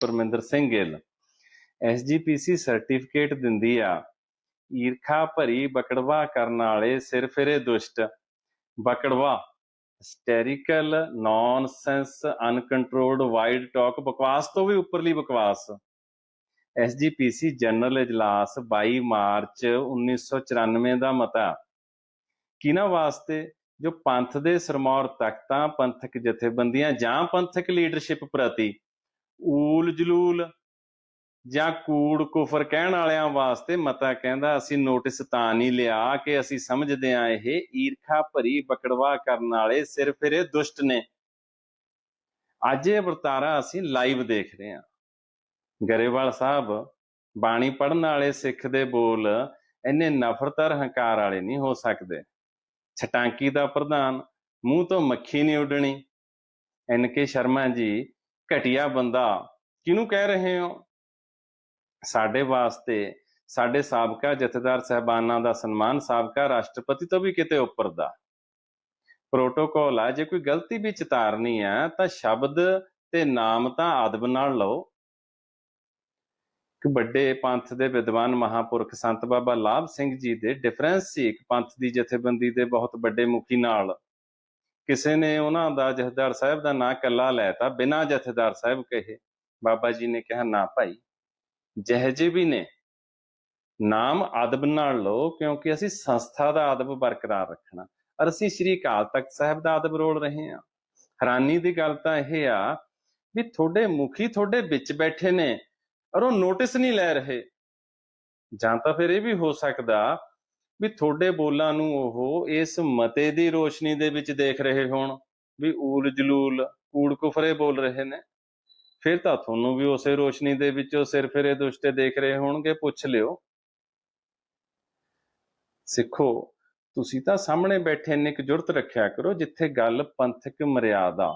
Parminder Singh Gill. SGPC certificate ਦਿੰਦੀ ਆ, ਈਰਖਾ ਭਰੀ ਬਕੜਵਾ ਕਰਨ ਵਾਲੇ ਸਿਰ ਦੁਸ਼ਟ। ਬਕੜਵਾ hysterical nonsense uncontrolled wide talk ਬਕਵਾਸ ਤੋਂ ਵੀ ਉੱਪਰਲੀ ਬਕਵਾਸ। ਐਸਜੀਪੀਸੀ ਜਨਰਲ ਇਜਲਾਸ 22 ਮਾਰਚ 1994 ਦਾ ਮਤਾ। ਕਿਹਨਾਂ ਵਾਸਤੇ? ਜੋ ਪੰਥ ਦੇ ਸਰਮੌਰ ਤਖਤਾਂ, ਪੰਥਕ ਜਥੇਬੰਦੀਆਂ ਜਾਂ ਪੰਥਕ ਲੀਡਰਸ਼ਿਪ ਪ੍ਰਤੀ ਊਲ ਜਲੂਲ ਜਾਂ ਕੂੜ ਕੁਫਰ ਕਹਿਣ ਵਾਲਿਆਂ ਵਾਸਤੇ ਮਤਾ ਕਹਿੰਦਾ, ਅਸੀਂ ਨੋਟਿਸ ਤਾਂ ਨਹੀਂ ਲਿਆ ਕਿ ਅਸੀਂ ਸਮਝਦੇ ਆ ਇਹ ਈਰਖਾ ਭਰੀ ਬਕੜਵਾ ਕਰਨ ਵਾਲੇ ਸਿਰ ਫਿਰੇ ਦੁਸ਼ਟ ਨੇ। ਅੱਜ ਇਹ ਵਰਤਾਰਾ ਅਸੀਂ ਲਾਈਵ ਦੇਖ ਰਹੇ ਹਾਂ। ਗਰੇਵਾਲ ਸਾਹਿਬ ਬਾਣੀ ਪੜਨ ਵਾਲੇ ਸਿੱਖ ਦੇ ਬੋਲ ਇੰਨੇ ਨਫ਼ਰਤਰ ਹੰਕਾਰ ਵਾਲੇ ਨਹੀਂ ਹੋ ਸਕਦੇ। ਛਟਾਂਕੀ ਦਾ ਪ੍ਰਧਾਨ, ਮੂੰਹ ਤੋਂ ਮੱਖੀ ਨਹੀਂ ਉੱਡਣੀ। ਐਨ ਕੇ ਸ਼ਰਮਾ ਜੀ ਘਟਿਆ ਬੰਦਾ ਕਿਹਨੂੰ ਕਹਿ ਰਹੇ ਹੋ? ਸਾਡੇ ਵਾਸਤੇ, ਸਾਡੇ ਸਾਬਕਾ ਜਥੇਦਾਰ ਸਹਿਬਾਨਾਂ ਦਾ ਸਨਮਾਨ ਸਾਬਕਾ ਰਾਸ਼ਟਰਪਤੀ ਤੋਂ ਵੀ ਕਿਤੇ ਉੱਪਰ ਦਾ। ਪ੍ਰੋਟੋਕਾਲ ਆ, ਜੇ ਕੋਈ ਗਲਤੀ ਵੀ ਚਿਤਾਰਨੀ ਆ, ਤਾਂ ਸ਼ਬਦ ਤੇ ਨਾਮ ਤਾਂ ਆਦਬ ਨਾਲ ਲਓ। ਕਿ ਵੱਡੇ ਪੰਥ ਦੇ ਵਿਦਵਾਨ ਮਹਾਪੁਰਖ ਸੰਤ ਬਾਬਾ ਲਾਭ ਸਿੰਘ ਜੀ ਦੇ ਡਿਫਰੈਂਸ ਸੀ ਇੱਕ ਪੰਥ ਦੀ ਜਥੇਬੰਦੀ ਦੇ ਬਹੁਤ ਵੱਡੇ ਮੁਖੀ ਨਾਲ। ਕਿਸੇ ਨੇ ਉਹਨਾਂ ਦਾ ਜਥੇਦਾਰ ਸਾਹਿਬ ਦਾ ਨਾਂ ਕੱਲਾ ਲੈਤਾ ਬਿਨਾਂ ਜਥੇਦਾਰ ਸਾਹਿਬ ਕਹੇ। ਬਾਬਾ ਜੀ ਨੇ ਕਿਹਾ, ਨਾ ਭਾਈ ਜਿਹਜੇ ਵੀ ਨੇ, ਨਾਮ ਅਦਬ ਨਾਲ ਲਓ, ਕਿਉਂਕਿ ਅਸੀਂ ਸੰਸਥਾ ਦਾ ਅਦਬ ਬਰਕਰਾਰ ਰੱਖਣਾ। ਔਰ ਅਸੀਂ ਸ੍ਰੀ ਅਕਾਲ ਤਖਤ ਸਾਹਿਬ ਦਾ ਆਦਬ ਰੋਲ ਰਹੇ ਹਾਂ। ਹੈਰਾਨੀ ਦੀ ਗੱਲ ਤਾਂ ਇਹ ਆ ਵੀ ਤੁਹਾਡੇ ਮੁਖੀ ਤੁਹਾਡੇ ਵਿੱਚ ਬੈਠੇ ਨੇ, ਔਰ ਉਹ ਨੋਟਿਸ ਨਹੀਂ ਲੈ ਰਹੇ। ਜਾਂ ਤਾਂ ਫਿਰ ਇਹ ਵੀ ਹੋ ਸਕਦਾ ਵੀ ਤੁਹਾਡੇ ਬੋਲਾਂ ਨੂੰ ਉਹ ਇਸ ਮਤੇ ਦੀ ਰੋਸ਼ਨੀ ਦੇ ਵਿੱਚ ਦੇਖ ਰਹੇ ਹੋਣ ਵੀ ਊਲ ਜਲੂਲ ਕੂੜ ਕੁਫਰੇ ਬੋਲ ਰਹੇ ਨੇ। ਫਿਰ ਤਾਂ ਤੁਹਾਨੂੰ ਵੀ ਉਸੇ ਰੋਸ਼ਨੀ ਦੇ ਵਿੱਚ ਸਿਰ ਫਿਰੇ ਦੁਸ਼ਟੇ ਦੇਖ ਰਹੇ ਹੋਣਗੇ, ਪੁੱਛ ਲਿਓ। ਸਿੱਖੋ, ਤੁਸੀਂ ਤਾਂ ਸਾਹਮਣੇ ਬੈਠੇ ਇੰਨੀ ਕੁ ਜੁਰਤ ਰੱਖਿਆ ਕਰੋ, ਜਿੱਥੇ ਗੱਲ ਪੰਥਕ ਮਰਿਆਦਾ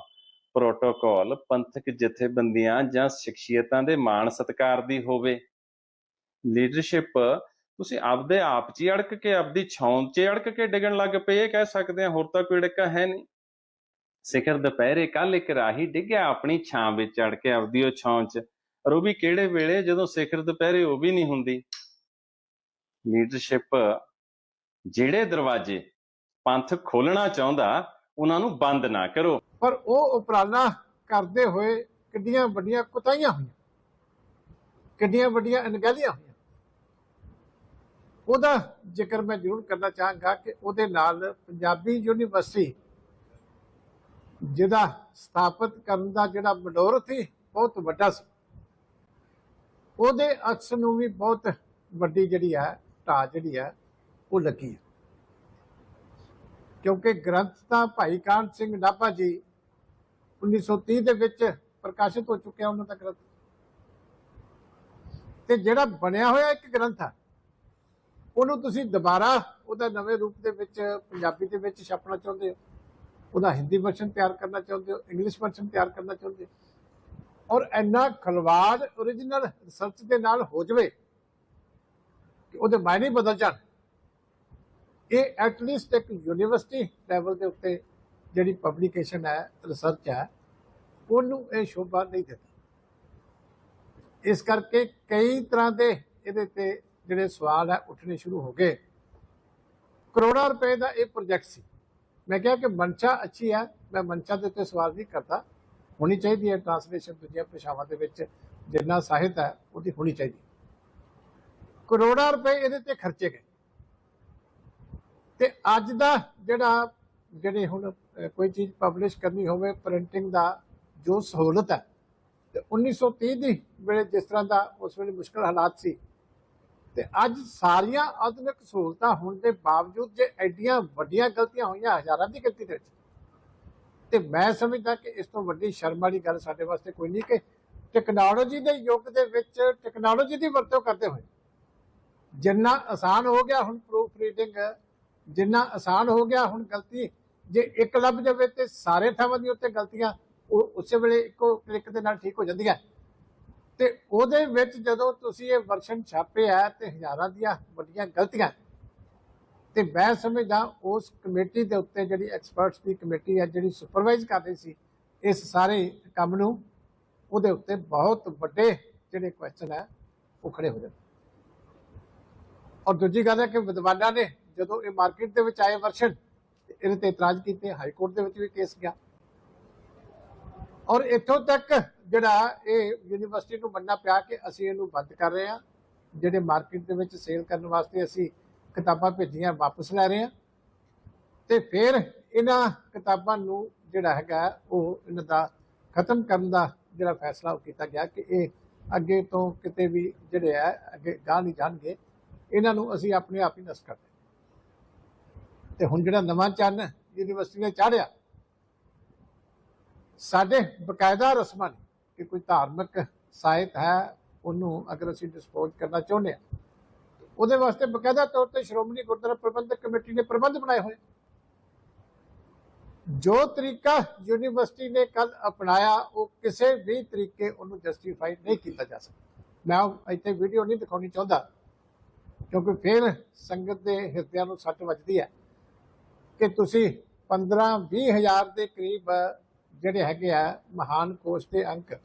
ਪ੍ਰੋਟੋਕਾਲ ਪੰਥਕ ਜਥੇਬੰਦੀਆਂ ਜਾਂ ਸ਼ਖਸੀਅਤਾਂ ਦੇ ਮਾਣ ਸਤਕਾਰ ਦੀ ਹੋਵੇ। ਲੀਡਰਸ਼ਿਪ ਤੁਸੀਂ ਆਪਦੇ ਆਪ 'ਚ ਹੀ ਅੜਕ ਕੇ, ਆਪਦੀ ਛਾਂ 'ਚ ਹੀ ਅੜਕ ਕੇ ਡਿੱਗਣ ਲੱਗ ਪਏ, ਇਹ ਕਹਿ ਸਕਦੇ ਆ, ਹੋਰ ਤਾਂ ਕੋਈ ਡਿੱਕਾ ਹੈ ਨਹੀਂ। ਸਿਖਰ ਦੁਪਹਿਰੇ ਕੱਲ ਇੱਕ ਰਾਹੀ ਡਿੱਗਿਆ ਆਪਣੀ ਛਾਂ ਵਿੱਚ ਅੜ ਕੇ, ਆਪਦੀ ਉਹ ਛਾਂ 'ਚ। ਔਰ ਉਹ ਵੀ ਕਿਹੜੇ ਵੇਲੇ ਜਦੋਂ ਸਿਖਰ ਦੁਪਹਿਰੇ ਉਹ ਵੀ ਨਹੀਂ ਹੁੰਦੀ? ਲੀਡਰਸ਼ਿਪ, ਜਿਹੜੇ ਦਰਵਾਜ਼ੇ ਪੰਥ ਖੋਲਣਾ ਚਾਹੁੰਦਾ, ਉਹਨਾਂ ਨੂੰ ਬੰਦ ਨਾ ਕਰੋ। ਪਰ ਉਹ ਉਪਰਾਲਾ ਕਰਦੇ ਹੋਏ ਕਿੱਡੀਆਂ ਵੱਡੀਆਂ ਕੁਤਾਈਆਂ ਹੋਈਆਂ, ਕਿੱਡੀਆਂ ਵੱਡੀਆਂ ਅਣਗਹਿਲੀਆਂ ਹੋਈਆਂ। ਉਹਦਾ ਜ਼ਿਕਰ ਮੈਂ ਜ਼ਰੂਰ ਕਰਨਾ ਚਾਹਾਂਗਾ ਕਿ ਉਹਦੇ ਨਾਲ ਪੰਜਾਬੀ ਯੂਨੀਵਰਸਿਟੀ ਜਿਹਦਾ ਸਥਾਪਿਤ ਕਰਨ ਦਾ ਜਿਹੜਾ ਮਨੋਰਥ ਸੀ, ਬਹੁਤ ਵੱਡਾ ਸੀ। ਉਹਦੇ ਅਕਸ ਨੂੰ ਵੀ ਬਹੁਤ ਵੱਡੀ ਜਿਹੜੀ ਹੈ, ਢਾਹ ਜਿਹੜੀ ਹੈ, ਉਹ ਲੱਗੀ ਹੈ। ਕਿਉਂਕਿ ਗ੍ਰੰਥ ਤਾਂ ਭਾਈ ਕਾਨ ਸਿੰਘ ਨਾਭਾ ਜੀ 1930 ਦੇ ਵਿੱਚ ਪ੍ਰਕਾਸ਼ਿਤ ਹੋ ਚੁੱਕਿਆ ਉਹਨਾਂ ਦਾ ਗ੍ਰੰਥ। ਤੇ ਜਿਹੜਾ ਬਣਿਆ ਹੋਇਆ ਇੱਕ ਗ੍ਰੰਥ ਆ ਉਹਨੂੰ ਤੁਸੀਂ ਦੁਬਾਰਾ ਉਹਦਾ ਨਵੇਂ ਰੂਪ ਦੇ ਵਿੱਚ, ਪੰਜਾਬੀ ਦੇ ਵਿੱਚ ਛਾਪਣਾ ਚਾਹੁੰਦੇ ਹੋ? ਉਹਦਾ ਹਿੰਦੀ ਵਰਸ਼ਨ ਤਿਆਰ ਕਰਨਾ ਚਾਹੁੰਦੇ ਹੋ? ਇੰਗਲਿਸ਼ ਵਰਸ਼ਨ ਤਿਆਰ ਕਰਨਾ ਚਾਹੁੰਦੇ ਹੋ? ਔਰ ਇੰਨਾ ਖਲਵਾੜ origignal ਰਿਸਰਚ ਦੇ ਨਾਲ ਹੋ ਜਵੇ ਕਿ ਉਹਦੇ ਮਾਇਨੇ ਬਦਲ ਜਾਣ। ਇਹ ਐਟਲੀਸਟ ਇੱਕ ਯੂਨੀਵਰਸਿਟੀ ਲੈਵਲ ਦੇ ਉੱਤੇ ਜਿਹੜੀ ਪਬਲੀਕੇਸ਼ਨ ਹੈ ਰਿਸਰਚ ਹੈ, ਉਹਨੂੰ ਇਹ ਸ਼ੋਭਾ ਨਹੀਂ ਦਿੰਦੀ। ਇਸ ਕਰਕੇ ਕਈ ਤਰ੍ਹਾਂ ਦੇ ਇਹਦੇ ਤੇ ਜਿਹੜੇ ਸਵਾਲ ਹੈ, ਉੱਠਣੇ ਸ਼ੁਰੂ ਹੋ ਗਏ। ਕਰੋੜਾਂ ਰੁਪਏ ਦਾ ਇਹ ਪ੍ਰੋਜੈਕਟ ਸੀ। ਮੈਂ ਕਿਹਾ ਕਿ ਮਨਸ਼ਾ ਅੱਛੀ ਹੈ, ਮੈਂ ਮਨਸ਼ਾ ਦੇ ਉੱਤੇ ਸਵਾਲ ਨਹੀਂ ਕਰਦਾ। ਹੋਣੀ ਚਾਹੀਦੀ ਹੈ ਟ੍ਰਾਂਸਲੇਸ਼ਨ ਦੂਜੀਆਂ ਭਾਸ਼ਾਵਾਂ ਦੇ ਵਿੱਚ, ਜਿੰਨਾ ਸਾਹਿਤ ਹੈ, ਉਹਦੀ ਹੋਣੀ ਚਾਹੀਦੀ। ਕਰੋੜਾਂ ਰੁਪਏ ਇਹਦੇ ਤੇ ਖਰਚੇ ਗਏ। ਤੇ ਅੱਜ ਦਾ ਜਿਹੜਾ, ਜਿਹੜੇ ਹੁਣ ਕੋਈ ਚੀਜ਼ ਪਬਲਿਸ਼ ਕਰਨੀ ਹੋਵੇ ਪ੍ਰਿੰਟਿੰਗ ਦਾ ਜੋ ਸਹੂਲਤ ਹੈ, ਤੇ 1930 ਦੀ ਵੇਲੇ ਜਿਸ ਤਰ੍ਹਾਂ ਦਾ ਉਸ ਵੇਲੇ ਮੁਸ਼ਕਲ ਹਾਲਾਤ ਸੀ ਤੇ ਅੱਜ ਸਾਰੀਆਂ ਆਧੁਨਿਕ ਸਹੂਲਤਾਂ ਹੋਣ ਦੇ ਬਾਵਜੂਦ ਜੇ ਐਡੀਆਂ ਵੱਡੀਆਂ ਗਲਤੀਆਂ ਹੋਈਆਂ, ਹਜ਼ਾਰਾਂ ਦੀ ਗਿਣਤੀ ਦੇ ਵਿੱਚ। ਤੇ ਮੈਂ ਸਮਝਦਾ ਕਿ ਇਸ ਤੋਂ ਵੱਡੀ ਸ਼ਰਮ ਵਾਲੀ ਗੱਲ ਸਾਡੇ ਵਾਸਤੇ ਕੋਈ ਨਹੀਂ ਕਿ ਟੈਕਨੋਲੋਜੀ ਦੇ ਯੁੱਗ ਦੇ ਵਿੱਚ ਟੈਕਨੋਲੋਜੀ ਦੀ ਵਰਤੋਂ ਕਰਦੇ ਹੋਏ ਜਿੰਨਾ ਆਸਾਨ ਹੋ ਗਿਆ ਹੁਣ ਪ੍ਰੂਫ ਰੀਡਿੰਗ ਜਿੰਨਾ ਆਸਾਨ ਹੋ ਗਿਆ ਹੁਣ ਗਲਤੀ, ਜੇ ਇੱਕ ਲੱਭ ਜਾਵੇ ਤੇ ਸਾਰੇ ਥਾਵਾਂ ਦੀ ਉੱਤੇ ਗਲਤੀਆਂ, ਉਹ ਉਸੇ ਵੇਲੇ ਇੱਕੋ ਕਲਿੱਕ ਦੇ ਨਾਲ ਠੀਕ ਹੋ ਜਾਂਦੀਆਂ। ਤੇ ਉਹਦੇ ਵਿੱਚ ਜਦੋਂ ਤੁਸੀਂ ਇਹ ਵਰਸ਼ਨ ਛਾਪਿਆ ਤੇ ਹਜ਼ਾਰਾਂ ਦੀਆਂ ਵੱਡੀਆਂ ਗਲਤੀਆਂ, ਤੇ ਮੈਂ ਸਮਝਦਾ ਉਸ ਕਮੇਟੀ ਦੇ ਉੱਤੇ ਜਿਹੜੀ ਐਕਸਪਰਟਸ ਦੀ ਕਮੇਟੀ ਹੈ ਜਿਹੜੀ ਸੁਪਰਵਾਈਜ਼ ਕਰ ਰਹੀ ਸੀ, ਇਸ ਸਾਰੇ ਕੰਮ ਨੂੰ, ਉਹਦੇ ਉੱਤੇ ਬਹੁਤ ਵੱਡੇ ਜਿਹੜੇ ਕੁਐਸਚਨ ਹੈ ਉਹ ਖੜੇ ਹੋ ਜਾਂਦੇ ਔਰ ਦੂਜੀ ਗੱਲ ਹੈ ਕਿ ਵਿਦਵਾਨਾਂ ਨੇ ਜਦੋਂ ਇਹ ਮਾਰਕੀਟ ਦੇ ਵਿੱਚ ਆਏ ਵਰਸ਼ਨ ਇਹਦੇ ਤੇ ਇਤਰਾਜ਼ ਕੀਤੇ, ਹਾਈ ਕੋਰਟ ਦੇ ਵਿੱਚ ਵੀ ਕੇਸ ਗਿਆ। ਔਰ ਇੱਥੋਂ ਤੱਕ ਜਿਹੜਾ ਇਹ ਯੂਨੀਵਰਸਿਟੀ ਨੂੰ ਮੰਨਣਾ ਪਿਆ ਕਿ ਅਸੀਂ ਇਹਨੂੰ ਬੰਦ ਕਰ ਰਹੇ ਹਾਂ, ਜਿਹੜੇ ਮਾਰਕੀਟ ਦੇ ਵਿੱਚ ਸੇਲ ਕਰਨ ਵਾਸਤੇ ਅਸੀਂ ਕਿਤਾਬਾਂ ਭੇਜੀਆਂ ਵਾਪਸ ਲੈ ਰਹੇ ਹਾਂ। ਤੇ ਫਿਰ ਇਹਨਾਂ ਕਿਤਾਬਾਂ ਨੂੰ ਜਿਹੜਾ ਹੈਗਾ, ਉਹ ਇਹਨਾਂ ਦਾ ਖਤਮ ਕਰਨ ਦਾ ਜਿਹੜਾ ਫੈਸਲਾ ਉਹ ਕੀਤਾ ਗਿਆ ਕਿ ਇਹ ਅੱਗੇ ਤੋਂ ਕਿਤੇ ਵੀ ਜਿਹੜੇ ਹੈ ਅੱਗੇ ਗਾਹ ਨਹੀਂ ਜਾਣਗੇ। ਇਹਨਾਂ ਨੂੰ ਅਸੀਂ ਆਪਣੇ ਆਪ ਹੀ ਨਸ਼ਟ ਕਰਦੇ ਦਿੰਦੇ ਤੇ ਹੁਣ ਜਿਹੜਾ ਨਵਾਂ ਚੰਨ ਯੂਨੀਵਰਸਿਟੀ ਨੇ ਚਾੜਿਆ ਸਾਡੇ ਬਕਾਇਦਾ ਰਸਮਾਂ ਨੇ ਕਿ ਕੋਈ ਧਾਰਮਿਕ ਸਾਹਿਤ ਹੈ, ਉਹਨੂੰ ਅਗਰ ਅਸੀਂ ਡਿਸਪੋਜ਼ ਕਰਨਾ ਚਾਹੁੰਦੇ ਹਾਂ, ਉਹਦੇ ਵਾਸਤੇ ਬਕਾਇਦਾ ਤੌਰ ਤੇ ਸ਼੍ਰੋਮਣੀ ਗੁਰਦੁਆਰਾ ਪ੍ਰਬੰਧਕ ਕਮੇਟੀ ਨੇ ਪ੍ਰਬੰਧ ਬਣਾਏ ਹੋਏ ਜੋ ਤਰੀਕਾ ਯੂਨੀਵਰਸਿਟੀ ਨੇ ਕੱਲ ਅਪਣਾਇਆ, ਉਹ ਕਿਸੇ ਵੀ ਤਰੀਕੇ ਉਹਨੂੰ ਜਸਟੀਫਾਈ ਨਹੀਂ ਕੀਤਾ ਜਾ ਸਕਦਾ। ਮੈਂ ਇੱਥੇ ਵੀਡੀਓ ਨਹੀਂ ਦਿਖਾਉਣੀ ਚਾਹੁੰਦਾ, ਕਿਉਂਕਿ ਫਿਰ ਸੰਗਤ ਦੇ ਹਿਰਦਿਆਂ ਨੂੰ ਸੱਟ ਵੱਜਦੀ ਹੈ ਕਿ ਤੁਸੀਂ 15 20 ਹਜ਼ਾਰ ਦੇ ਕਰੀਬ ਜਿਹੜੇ ਹੈਗੇ ਆ, ਮਹਾਨ ਕੋਸ਼ ਦੇ ਅੰਕ।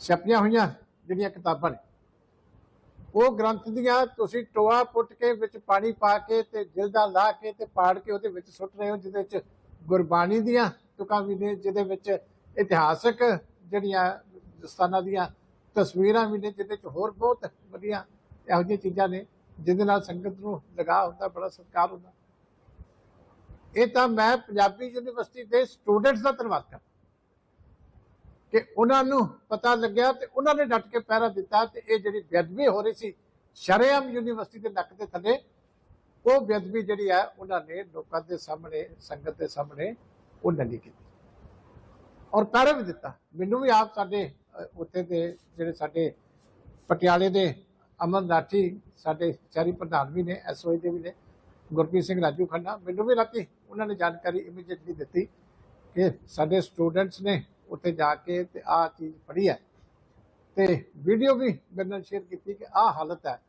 ਛਪੀਆਂ ਹੋਈਆਂ ਜਿਹੜੀਆਂ ਕਿਤਾਬਾਂ ਨੇ। ਉਹ ਗ੍ਰੰਥ ਦੀਆਂ ਤੁਸੀਂ ਟੋਆ ਪੁੱਟ ਕੇ ਵਿੱਚ ਪਾਣੀ ਪਾ ਕੇ ਤੇ ਜਿਲਦਾ ਲਾ ਕੇ ਤੇ ਪਾੜ ਕੇ ਉਹਦੇ ਵਿੱਚ ਸੁੱਟ ਰਹੇ ਹੋ, ਜਿਹਦੇ ਵਿੱਚ ਗੁਰਬਾਣੀ ਦੀਆਂ ਤੁਕਾਂ ਵੀ ਨੇ, ਜਿਹਦੇ ਵਿੱਚ ਇਤਿਹਾਸਕ ਜਿਹੜੀਆਂ ਦਸਤਾਨਾਂ ਦੀਆਂ ਤਸਵੀਰਾਂ ਵੀ ਨੇ, ਜਿਹਦੇ ਵਿੱਚ ਹੋਰ ਬਹੁਤ ਵਧੀਆ ਇਹੋ ਜਿਹੀਆਂ ਚੀਜ਼ਾਂ ਨੇ, ਜਿਹਦੇ ਨਾਲ ਸੰਗਤ ਨੂੰ ਲਗਾ ਹੁੰਦਾ, ਬੜਾ ਸਤਿਕਾਰ ਹੁੰਦਾ। ਇਹ ਤਾਂ ਮੈਂ ਪੰਜਾਬੀ ਯੂਨੀਵਰਸਿਟੀ ਦੇ ਸਟੂਡੈਂਟਸ ਦਾ ਧੰਨਵਾਦ ਕਰਦਾ। ਕਿ ਉਹਨਾਂ ਨੂੰ ਪਤਾ ਲੱਗਿਆ ਤੇ ਉਹਨਾਂ ਨੇ ਡਟ ਕੇ ਪਹਿਰਾ ਦਿੱਤਾ ਤੇ ਇਹ ਜਿਹੜੀ ਬੇਅਦਬੀ ਹੋ ਰਹੀ ਸੀ, ਸ਼ਰੇਆਮ ਯੂਨੀਵਰਸਿਟੀ ਦੇ ਨੱਕ ਦੇ ਥੱਲੇ, ਉਹ ਬੇਅਦਬੀ ਜਿਹੜੀ ਹੈ ਉਹਨਾਂ ਨੇ ਲੋਕਾਂ ਦੇ ਸਾਹਮਣੇ, ਸੰਗਤ ਦੇ ਸਾਹਮਣੇ ਉਹ ਨੰਗੀ ਕੀਤੀ। ਔਰ ਪਹਿਰਾ ਵੀ ਦਿੱਤਾ। ਮੈਨੂੰ ਵੀ ਆਪ ਸਾਡੇ ਉੱਥੇ ਦੇ ਜਿਹੜੇ ਸਾਡੇ ਪਟਿਆਲੇ ਦੇ ਅਮਨ ਰਾਠੀ ਸਾਡੇ ਸ਼ਹਿਰੀ ਪ੍ਰਧਾਨ ਵੀ ਨੇ ਐਸਓਏ ਦੇ ਵੀ ਨੇ, ਗੁਰਪ੍ਰੀਤ ਸਿੰਘ ਰਾਜੂ ਖੰਨਾ, ਮੈਨੂੰ ਵੀ ਰਾਤੀ ਉਹਨਾਂ ਨੇ ਜਾਣਕਾਰੀ ਇਮੀਡੀਏਟਲੀ ਦਿੱਤੀ ਕਿ ਸਾਡੇ ਸਟੂਡੈਂਟਸ ਨੇ ਉੱਥੇ ਜਾ ਕੇ ਤੇ ਆਹ ਚੀਜ਼ ਪੜ੍ਹੀ ਹੈ। ਤੇ ਵੀਡੀਓ ਵੀ ਮੇਰੇ ਨਾਲ ਸ਼ੇਅਰ ਕੀਤੀ ਕਿ ਆਹ ਹਾਲਤ ਹੈ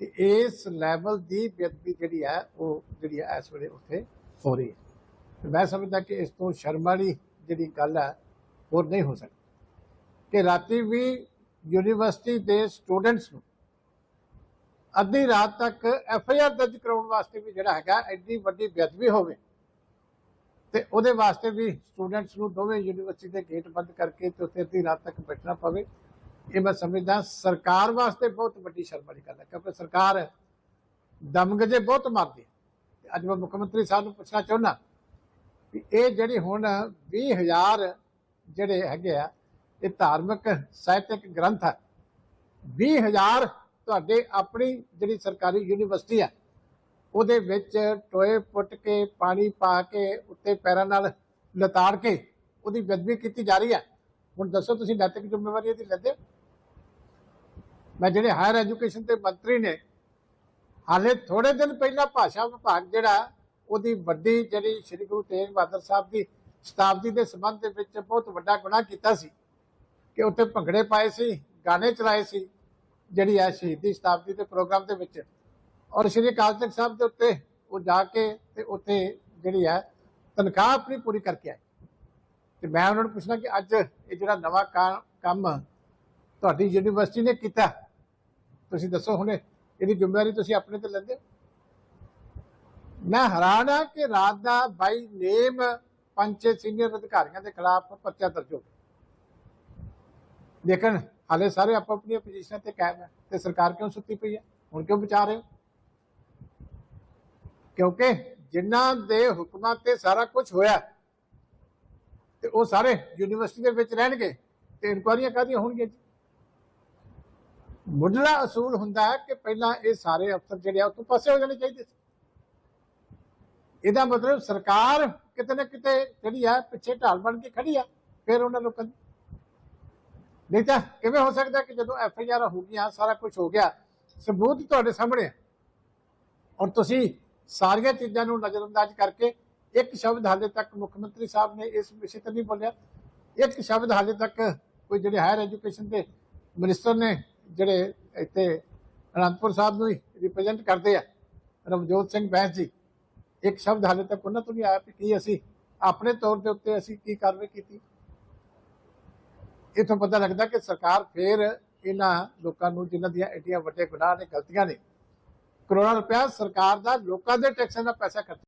ਕਿ ਇਸ ਲੈਵਲ ਦੀ ਬੇਅਦਬੀ ਜਿਹੜੀ ਹੈ, ਉਹ ਜਿਹੜੀ ਹੈ ਇਸ ਵੇਲੇ ਉੱਥੇ ਹੋ ਰਹੀ ਹੈ। ਤੇ ਮੈਂ ਸਮਝਦਾ ਕਿ ਇਸ ਤੋਂ ਸ਼ਰਮ ਵਾਲੀ ਜਿਹੜੀ ਗੱਲ ਹੈ, ਹੋਰ ਨਹੀਂ ਹੋ ਸਕਦੀ। ਕਿ ਰਾਤੀ ਵੀ ਯੂਨੀਵਰਸਿਟੀ ਦੇ ਸਟੂਡੈਂਟਸ ਨੂੰ ਅੱਧੀ ਰਾਤ ਤੱਕ ਐਫ ਆਈ ਆਰ ਦਰਜ ਕਰਾਉਣ ਵਾਸਤੇ ਵੀ ਜਿਹੜਾ ਹੈਗਾ, ਐਡੀ ਵੱਡੀ ਬੇਅਦਬੀ ਹੋਵੇ ਤੇ ਉਹਦੇ ਵਾਸਤੇ ਵੀ ਸਟੂਡੈਂਟਸ ਨੂੰ ਦੋਵੇਂ ਯੂਨੀਵਰਸਿਟੀ ਦੇ ਗੇਟ ਬੰਦ ਕਰਕੇ ਤੇ ਉੱਥੇ ਅੱਧੀ ਰਾਤ ਤੱਕ ਬੈਠਣਾ ਪਵੇ। ਇਹ ਮੈਂ ਸਮਝਦਾ, ਸਰਕਾਰ ਵਾਸਤੇ ਬਹੁਤ ਵੱਡੀ ਸ਼ਰਮ ਵਾਲੀ ਗੱਲ ਹੈ ਕਿਉਂਕਿ ਸਰਕਾਰ ਦਮਗਜੇ ਬਹੁਤ ਮਾਰਦੀ ਹੈ। ਤੇ ਅੱਜ ਮੈਂ ਮੁੱਖ ਮੰਤਰੀ ਸਾਹਿਬ ਨੂੰ ਪੁੱਛਣਾ ਚਾਹੁੰਦਾ ਵੀ ਇਹ ਜਿਹੜੀ ਹੁਣ 20000 ਜਿਹੜੇ ਹੈਗੇ ਆ, ਇਹ ਧਾਰਮਿਕ ਸਾਹਿਤਕ ਗ੍ਰੰਥ ਹੈ 20000 ਤੁਹਾਡੇ ਆਪਣੀ ਜਿਹੜੀ ਸਰਕਾਰੀ ਯੂਨੀਵਰਸਿਟੀ ਹੈ ਉਹਦੇ ਵਿੱਚ ਟੋਏ ਪੁੱਟ ਕੇ, ਪਾਣੀ ਪਾ ਕੇ, ਉੱਤੇ ਪੈਰਾਂ ਨਾਲ ਲਤਾੜ ਕੇ ਉਹਦੀ ਬੇਅਦਬੀ ਕੀਤੀ ਜਾ ਰਹੀ ਹੈ। ਹੁਣ ਦੱਸੋ ਤੁਸੀਂ ਨੈਤਿਕ ਜ਼ਿੰਮੇਵਾਰੀ ਇਹਦੀ ਲੈਂਦੇ ਮੈਂ ਜਿਹੜੇ ਹਾਇਰ ਐਜੂਕੇਸ਼ਨ ਦੇ ਮੰਤਰੀ ਨੇ, ਹਾਲੇ ਥੋੜੇ ਦਿਨ ਪਹਿਲਾਂ ਭਾਸ਼ਾ ਵਿਭਾਗ ਜਿਹੜਾ, ਉਹਦੀ ਵੱਡੀ ਜਿਹੜੀ ਸ੍ਰੀ ਗੁਰੂ ਤੇਗ ਬਹਾਦਰ ਸਾਹਿਬ ਦੀ ਸ਼ਤਾਬਦੀ ਦੇ ਸੰਬੰਧ ਦੇ ਵਿੱਚ ਬਹੁਤ ਵੱਡਾ ਗੁਨਾਹ ਕੀਤਾ ਸੀ ਕਿ ਉੱਥੇ ਭੰਗੜੇ ਪਾਏ ਸੀ, ਗਾਣੇ ਚਲਾਏ ਸੀ, ਜਿਹੜੀ ਹੈ ਸ਼ਹੀਦੀ ਸ਼ਤਾਬਦੀ ਦੇ ਪ੍ਰੋਗਰਾਮ ਦੇ ਵਿੱਚ। ਔਰ ਸ਼੍ਰੀ ਅਕਾਲ ਤਖਤ ਸਾਹਿਬ ਦੇ ਉੱਤੇ ਉਹ ਜਾ ਕੇ ਤੇ ਉੱਥੇ ਜਿਹੜੀ ਹੈ ਤਨਖਾਹ ਆਪਣੀ ਪੂਰੀ ਕਰਕੇ ਆਏ। ਤੇ ਮੈਂ ਉਹਨਾਂ ਨੂੰ ਪੁੱਛਣਾ ਕਿ ਅੱਜ ਇਹ ਜਿਹੜਾ ਨਵਾਂ ਕੰਮ ਤੁਹਾਡੀ ਯੂਨੀਵਰਸਿਟੀ ਨੇ ਕੀਤਾ, ਤੁਸੀਂ ਦੱਸੋ ਹੁਣੇ, ਇਹਦੀ ਜ਼ਿੰਮੇਵਾਰੀ ਤੁਸੀਂ ਆਪਣੇ ਤੇ ਲੈਂਦੇ ਹੋ? ਮੈਂ ਹੈਰਾਨ ਆ ਕਿ ਰਾਤ ਦਾ ਬਾਈ ਨੇਮ ਪੰਜ ਸੀਨੀਅਰ ਅਧਿਕਾਰੀਆਂ ਦੇ ਖਿਲਾਫ ਪਰਚਾ ਦਰਜ ਹੋ ਗਿਆ। ਲੇਕਿਨ ਹਾਲੇ ਸਾਰੇ ਆਪੋ ਆਪਣੀਆਂ ਪੋਜੀਸ਼ਨਾਂ ਤੇ ਕਾਇਮ ਹੈ ਤੇ ਸਰਕਾਰ ਕਿਉਂ ਸੁੱਤੀ ਪਈ ਹੈ? ਹੁਣ ਕਿਉਂ ਵਿਚਾਰ ਰਹੇ ਹੋ? ਕਿਉਂਕਿ ਜਿਨ੍ਹਾਂ ਦੇ ਹੁਕਮਾਂ ਤੇ ਸਾਰਾ ਕੁਝ ਹੋਇਆ, ਤੇ ਉਹ ਸਾਰੇ ਯੂਨੀਵਰਸਿਟੀ ਦੇ ਵਿੱਚ ਰਹਿਣਗੇ, ਤੇ ਇਨਕੁਆਰੀਆਂ ਕਾਹਦੀਆਂ ਹੋਣਗੀਆਂ ਜੀ? ਮੁੱਢਲਾ ਅਸੂਲ ਹੁੰਦਾ ਹੈ ਕਿ ਪਹਿਲਾਂ ਇਹ ਸਾਰੇ ਅਫਸਰ ਜਿਹੜੇ ਆ, ਉਹ ਪਾਸੇ ਹੋ ਜਾਣੇ ਚਾਹੀਦੇ ਸੀ। ਇਹਦਾ ਮਤਲਬ ਸਰਕਾਰ ਕਿਤੇ ਨਾ ਕਿਤੇ ਜਿਹੜੀ ਆ, ਪਿੱਛੇ ਢਾਲ ਬਣ ਕੇ ਖੜੀ ਆ, ਫਿਰ ਉਹਨਾਂ ਲੋਕਾਂ ਦੀ। ਨਹੀਂ ਤਾਂ ਕਿਵੇਂ ਹੋ ਸਕਦਾ ਕਿ ਜਦੋਂ ਐਫ ਆਈ ਆਰ ਹੋ ਗਈਆਂ, ਸਾਰਾ ਕੁਝ ਹੋ ਗਿਆ, ਸਬੂਤ ਤੁਹਾਡੇ ਸਾਹਮਣੇ ਔਰ ਤੁਸੀਂ ਸਾਰੀਆਂ ਚੀਜ਼ਾਂ ਨੂੰ ਨਜ਼ਰਅੰਦਾਜ਼ ਕਰਕੇ ਇੱਕ ਸ਼ਬਦ ਹਾਲੇ ਤੱਕ ਮੁੱਖ ਮੰਤਰੀ ਸਾਹਿਬ ਨੇ ਇਸ ਵਿਸ਼ੇ ਤੇ ਨਹੀਂ ਬੋਲਿਆ। ਇੱਕ ਸ਼ਬਦ ਹਾਲੇ ਤੱਕ ਕੋਈ ਜਿਹੜੇ ਹਾਇਰ ਐਜੂਕੇਸ਼ਨ ਦੇ ਮਿਨਿਸਟਰ ਨੇ ਜਿਹੜੇ ਇੱਥੇ ਅਨੰਦਪੁਰ ਸਾਹਿਬ ਨੂੰ ਰਿਪਰੈਜ਼ੈਂਟ ਕਰਦੇ ਆ, ਰਵਜੋਤ ਸਿੰਘ ਬੈਂਸ ਜੀ, ਇੱਕ ਸ਼ਬਦ ਹਾਲੇ ਤੱਕ ਉਹਨਾਂ ਤੋਂ ਨਹੀਂ ਆਇਆ ਕਿ ਕੀ ਅਸੀਂ ਆਪਣੇ ਤੌਰ ਦੇ ਉੱਤੇ ਅਸੀਂ ਕੀ ਕਾਰਵਾਈ ਕੀਤੀ। ਇਥੋਂ ਪਤਾ ਲੱਗਦਾ ਕਿ ਸਰਕਾਰ ਫੇਰ ਇਹਨਾਂ ਲੋਕਾਂ ਨੂੰ ਜਿਨ੍ਹਾਂ ਦੀਆਂ ਐਡੀਆਂ ਵੱਡੇ ਗੁਨਾਹ ਨੇ, ਗਲਤੀਆਂ ਨੇ ਕਰੋੜਾਂ ਰੁਪਇਆ ਸਰਕਾਰ ਦਾ ਲੋਕਾਂ ਦੇ ਟੈਕਸਾਂ ਦਾ ਪੈਸਾ ਖਰਚ